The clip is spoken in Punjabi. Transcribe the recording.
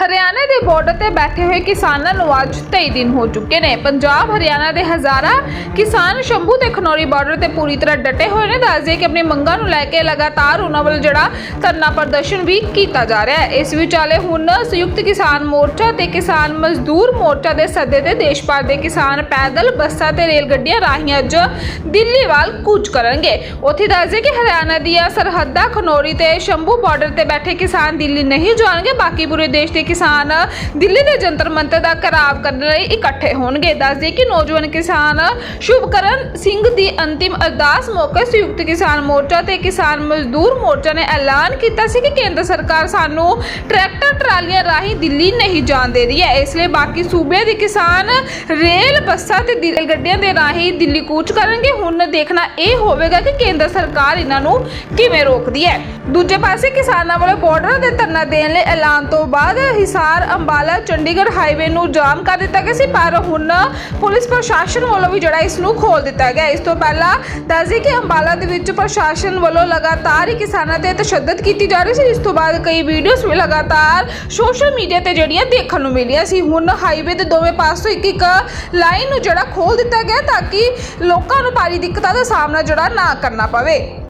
ਹਰਿਆਣਾ ਦੇ ਬਾਰਡਰ ਤੇ ਬੈਠੇ ਹੋਏ ਕਿਸਾਨਾਂ ਨੂੰ ਅੱਜ 23 ਦਿਨ ਹੋ ਚੁੱਕੇ ਨੇ। ਪੰਜਾਬ, ਹਰਿਆਣਾ ਦੇ ਹਜ਼ਾਰਾਂ ਕਿਸਾਨ ਸ਼ੰਭੂ ਤੇ ਖਨੌਰੀ ਬਾਰਡਰ ਤੇ ਪੂਰੀ ਤਰ੍ਹਾਂ ਡਟੇ ਹੋਏ ਨੇ। ਦੱਸਦੇ ਕਿ ਆਪਣੀ ਮੰਗਾਂ ਨੂੰ ਲੈ ਕੇ ਲਗਾਤਾਰ ਉਹਨਾਂ ਵੱਲ ਜਿਹੜਾ ਧਰਨਾ ਪ੍ਰਦਰਸ਼ਨ ਵੀ ਕੀਤਾ ਜਾ ਰਿਹਾ ਹੈ। ਇਸ ਵਿਚਾਲੇ ਹੁਣ ਸੰਯੁਕਤ ਕਿਸਾਨ ਮੋਰਚਾ ਤੇ ਕਿਸਾਨ ਮਜ਼ਦੂਰ ਮੋਰਚਾ ਦੇ ਸੱਦੇ ਤੇ ਦੇਸ਼ ਭਰ ਦੇ ਕਿਸਾਨ ਪੈਦਲ ਬੱਸਾਂ ਤੇ ਰੇਲ ਗੱਡੀਆਂ ਰਾਹੀਂ ਅੱਜ ਦਿੱਲੀ ਵੱਲ ਕੂਚ ਕਰਨਗੇ। ਉੱਥੇ ਦੱਸਦੇ ਕਿ ਹਰਿਆਣਾ ਦੀਆਂ ਸਰਹੱਦਾਂ ਖਨੌਰੀ ਤੇ ਸ਼ੰਭੂ ਬਾਰਡਰ ਤੇ ਬੈਠੇ ਕਿਸਾਨ ਦਿੱਲੀ ਨਹੀਂ ਜਾਣਗੇ। ਬਾਕੀ ਪੂਰੇ ਦੇਸ਼ ਦੇ ਕਿਸਾਨ ਦਿੱਲੀ ਦੇ ਜੰਤਰ ਮੰਤਰ ਦਾ ਘਰਾਵ ਕਰਨ ਲਈ ਇਕੱਠੇ ਹੋਣਗੇ। ਦੱਸਦੇ ਕਿ ਨੌਜਵਾਨ ਕਿਸਾਨ ਸ਼ੁਭਕਰਨ ਸਿੰਘ ਦੀ ਅੰਤਿਮ ਅਰਦਾਸ ਮੌਕੇ ਸੰਯੁਕਤ ਕਿਸਾਨ ਮੋਰਚਾ ਤੇ ਕਿਸਾਨ ਮਜ਼ਦੂਰ ਮੋਰਚਾ ਨੇ ਐਲਾਨ ਕੀਤਾ ਸੀ ਕਿ ਕੇਂਦਰ ਸਰਕਾਰ ਸਾਨੂੰ ਟਰੈਕਟਰ ਟਰਾਲੀਆਂ ਰਾਹੀਂ ਦਿੱਲੀ ਨਹੀਂ ਜਾਣ ਦੇ ਰਹੀ ਹੈ। ਇਸ ਲਈ ਬਾਕੀ ਸੂਬਿਆਂ ਦੇ ਕਿਸਾਨ ਰੇਲ ਬੱਸਾਂ ਤੇ ਰੇਲ ਗੱਡੀਆਂ ਦੇ ਰਾਹੀਂ ਦਿੱਲੀ ਕੂਚ ਕਰਨਗੇ। ਹੁਣ ਦੇਖਣਾ ਇਹ ਹੋਵੇਗਾ ਕਿ ਕੇਂਦਰ ਸਰਕਾਰ ਇਹਨਾਂ ਨੂੰ ਕਿਵੇਂ ਰੋਕਦੀ ਹੈ। ਦੂਜੇ ਪਾਸੇ ਕਿਸਾਨਾਂ ਵੱਲੋਂ ਬਾਰਡਰ ਦੇ ਧਰਨਾ ਦੇਣ ਲਈ ਐਲਾਨ ਤੋਂ ਬਾਅਦ ਹਿਸਾਰ ਅੰਬਾਲਾ ਚੰਡੀਗੜ੍ਹ ਹਾਈਵੇ ਨੂੰ ਜਾਮ ਕਰ ਦਿੱਤਾ ਗਿਆ ਸੀ, ਪਰ ਹੁਣ ਪੁਲਿਸ ਪ੍ਰਸ਼ਾਸਨ ਵੱਲੋਂ ਵੀ ਜਿਹੜਾ ਇਸ ਨੂੰ ਖੋਲ ਦਿੱਤਾ ਗਿਆ। ਇਸ ਤੋਂ ਪਹਿਲਾਂ ਦੱਸਦੇ ਕਿ ਅੰਬਾਲਾ ਦੇ ਵਿੱਚ ਪ੍ਰਸ਼ਾਸਨ ਵੱਲੋਂ ਲਗਾਤਾਰ ਹੀ ਕਿਸਾਨਾਂ ਤੇ ਤਸ਼ੱਦਦ ਕੀਤੀ ਜਾ ਰਹੀ ਸੀ ਇਸ ਤੋਂ ਬਾਅਦ ਕਈ ਵੀਡੀਓਜ਼ ਵੀ ਲਗਾਤਾਰ ਸੋਸ਼ਲ ਮੀਡੀਆ ਤੇ ਜਿਹੜੀਆਂ ਦੇਖਣ ਨੂੰ ਮਿਲੀਆਂ ਸੀ। ਹੁਣ ਹਾਈਵੇ ਦੇ ਦੋਵੇਂ ਪਾਸੋਂ ਇੱਕ ਇੱਕ ਲਾਈਨ ਨੂੰ ਜਿਹੜਾ ਖੋਲ ਦਿੱਤਾ ਗਿਆ ਤਾਂ ਕਿ ਲੋਕਾਂ ਨੂੰ ਭਾਰੀ ਦਿੱਕਤਾਂ ਦਾ ਸਾਹਮਣਾ ਜਿਹੜਾ ਨਾ ਕਰਨਾ ਪਵੇ।